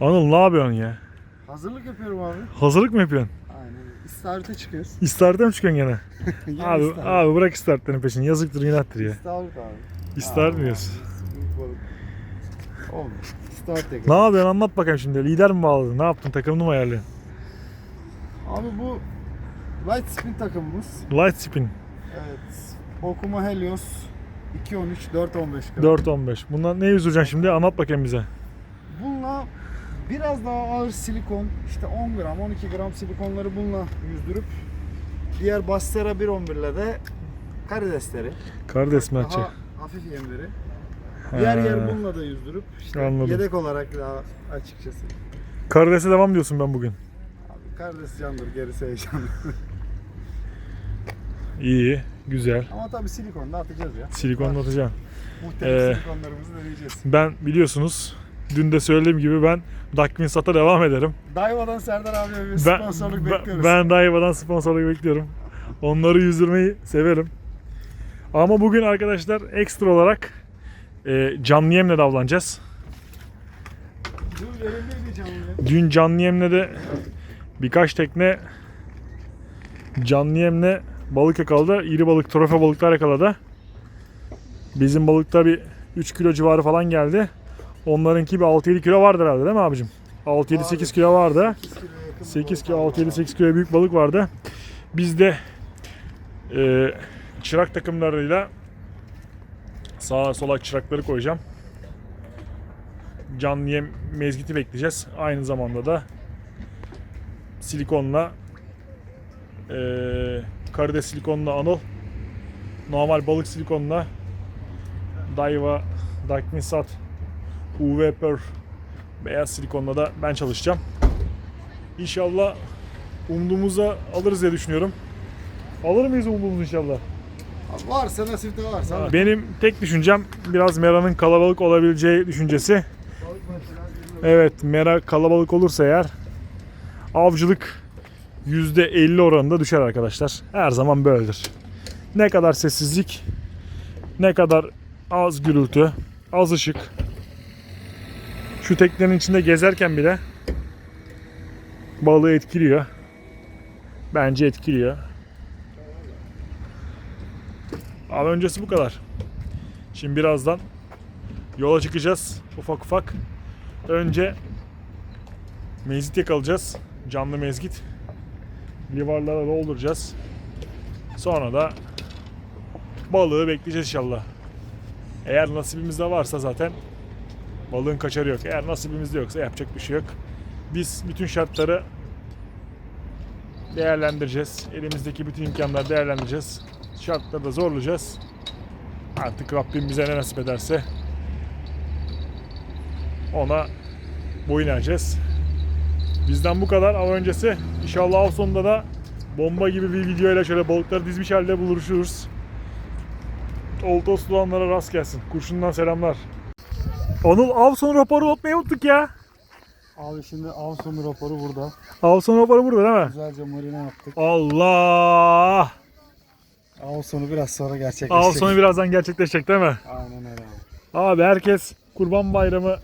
Anıl ne yapıyorsun ya? Hazırlık yapıyorum abi. Hazırlık mı yapıyorsun? Aynen. İstavrite çıkıyoruz. İstavrit'e mi çıkıyorsun gene? Yine abi, istavrit. abi bırak istavritlerin peşini. Yazıktır günahtır ya. İstavrit abi. İstavrit mi Aa, diyorsun? büyük balık. Olmuyor. İstavrit de Ne yapıyorsun anlat bakayım şimdi. Lider mi bağladın? Ne yaptın? Takımını mı ayarlıyorsun? Abi bu light spin takımımız. Light spin. Evet. Okuma Helios 2.13 4.15 gram. 4-15. Bundan ne yüzeceksin şimdi? Anlat bakayım bize. Biraz daha ağır silikon işte 10 gram 12 gram silikonları bununla yüzdürüp diğer Bastera 1.11 ile de karidesleri Karides mi daha hafif yemleri Diğer yer bununla da yüzdürüp işte Anladım. yedek olarak daha açıkçası. Karides'e devam diyorsun ben bugün. Abi karides candır gerisi heyecanlı. İyi. Güzel. Ama tabii silikon da atacağız ya. Silikonla atacağım. Muhtelif Ee, silikonlarımızı deneyeceğiz. Ben biliyorsunuz dün de söylediğim gibi ben Duck Sata devam ederim. Daiwa'dan Serdar abiye bir Ben, sponsorluk ben, bekliyoruz. ben Daiwa'dan sponsorluk bekliyorum. Onları yüzdürmeyi severim. Ama bugün arkadaşlar ekstra olarak e, canlı yemle de avlanacağız. Dün canlı. Dün canlı yemle de birkaç tekne canlı yemle balık yakaladı. İri balık, trofe balıklar yakaladı. Bizim balıkta bir 3 kilo civarı falan geldi. Onlarınki bir 6-7 kilo vardır herhalde değil mi abicim? 6-7-8 kilo vardı. 8 kilo, 6-7-8 kilo büyük balık vardı. Biz de e, çırak takımlarıyla sağa sola çırakları koyacağım. Canlı yem mezgiti bekleyeceğiz. Aynı zamanda da silikonla e, karides silikonla anol normal balık silikonla Daiwa Dakminsat UV Pearl beyaz silikonla da ben çalışacağım. İnşallah umduğumuza alırız diye düşünüyorum. Alır mıyız umduğumuzu inşallah? Varsa nasipte varsa. Benim tek düşüncem biraz Mera'nın kalabalık olabileceği düşüncesi. Evet Mera kalabalık olursa eğer avcılık %50 oranında düşer arkadaşlar. Her zaman böyledir. Ne kadar sessizlik, ne kadar az gürültü, az ışık. Şu teknenin içinde gezerken bile balığı etkiliyor. Bence etkiliyor. Ama öncesi bu kadar. Şimdi birazdan yola çıkacağız ufak ufak. Önce mezgit yakalayacağız. Canlı mezgit. Livarlara dolduracağız. Sonra da balığı bekleyeceğiz inşallah. Eğer nasibimizde varsa zaten balığın kaçarı yok. Eğer nasibimizde yoksa yapacak bir şey yok. Biz bütün şartları değerlendireceğiz. Elimizdeki bütün imkanları değerlendireceğiz. Şartları da zorlayacağız. Artık Rabbim bize ne nasip ederse ona boyun eğeceğiz. Bizden bu kadar ama öncesi inşallah av sonunda da bomba gibi bir videoyla şöyle balıkları dizmiş halde buluşuruz. Olta sulanlara rast gelsin. Kurşundan selamlar. Anıl av sonu raporu atmayı unuttuk ya. Abi şimdi av sonu raporu burada. Av sonu raporu burada değil mi? Güzelce marine yaptık. Allah! Av sonu biraz sonra gerçekleşecek. Av sonu birazdan gerçekleşecek değil mi? Aynen öyle abi. Abi herkes Kurban Bayramı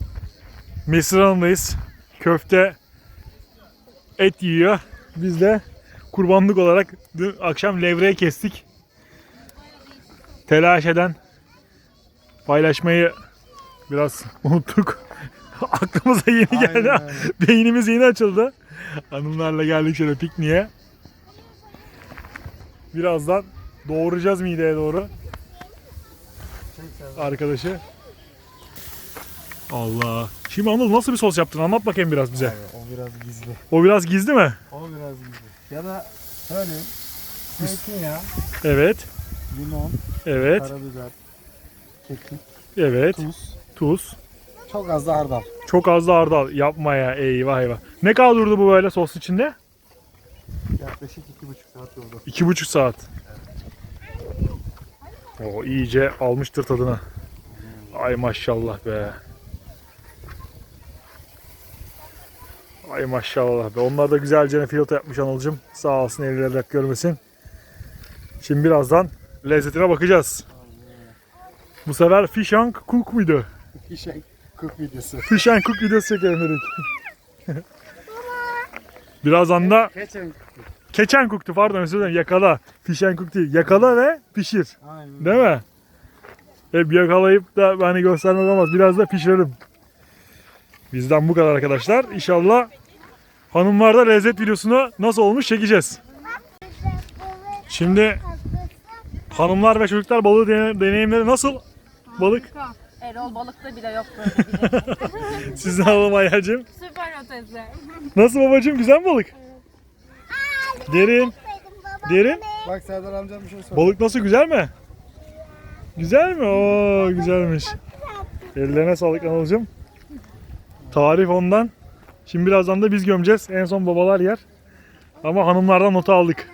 Mesir Hanım'dayız. Köfte, et yiyor. Biz de kurbanlık olarak dün akşam levreyi kestik. Telaş eden paylaşmayı biraz unuttuk. Aklımıza yeni Aynen geldi. öyle. Beynimiz yeni açıldı. Hanımlarla geldik şöyle pikniğe. Birazdan doğuracağız mideye doğru arkadaşı. Allah. Şimdi Anıl nasıl bir sos yaptın? Anlat bakayım biraz bize. Abi, o biraz gizli. O biraz gizli mi? O biraz gizli. Ya da hani zeytinyağı, Evet. limon, Evet. karabiber, kekik, Evet. tuz, Tuz. çok az da hardal. Çok az da hardal. Yapma ya. Eyvah eyvah. Ne kadar durdu bu böyle sos içinde? Yaklaşık iki buçuk saat oldu. İki buçuk saat. O iyice almıştır tadını. Ay maşallah be. Ay maşallah be. Onlar da güzelce filoto yapmış Anılcım. Sağ olsun elleri görmesin. Şimdi birazdan lezzetine bakacağız. Bu sefer fish and cook muydu? Şey kırk videosu. Fish and cook videosu çekelim dedik. Birazdan da Geçen. keçen kuktu pardon özür dilerim yakala. Fişen kuk değil. Yakala ve pişir. Aynen. Değil mi? Hep yakalayıp da beni göstermek olmaz. Biraz da pişirelim. Bizden bu kadar arkadaşlar. İnşallah hanımlarda lezzet videosunu nasıl olmuş çekeceğiz. Şimdi hanımlar ve çocuklar balığı dene- deneyimleri nasıl? Balık. Erol balıkta bile yok böyle bir Sizden alalım Ayacığım. Süper ötesi. Nasıl babacığım? Güzel mi balık? Derin. Derin. Bak Serdar amcam bir şey söyledi. Balık nasıl? Güzel mi? Güzel mi? Oo güzelmiş. Ellerine sağlık Anılcığım. Tarif ondan. Şimdi birazdan da biz gömeceğiz. En son babalar yer. Ama hanımlardan nota aldık.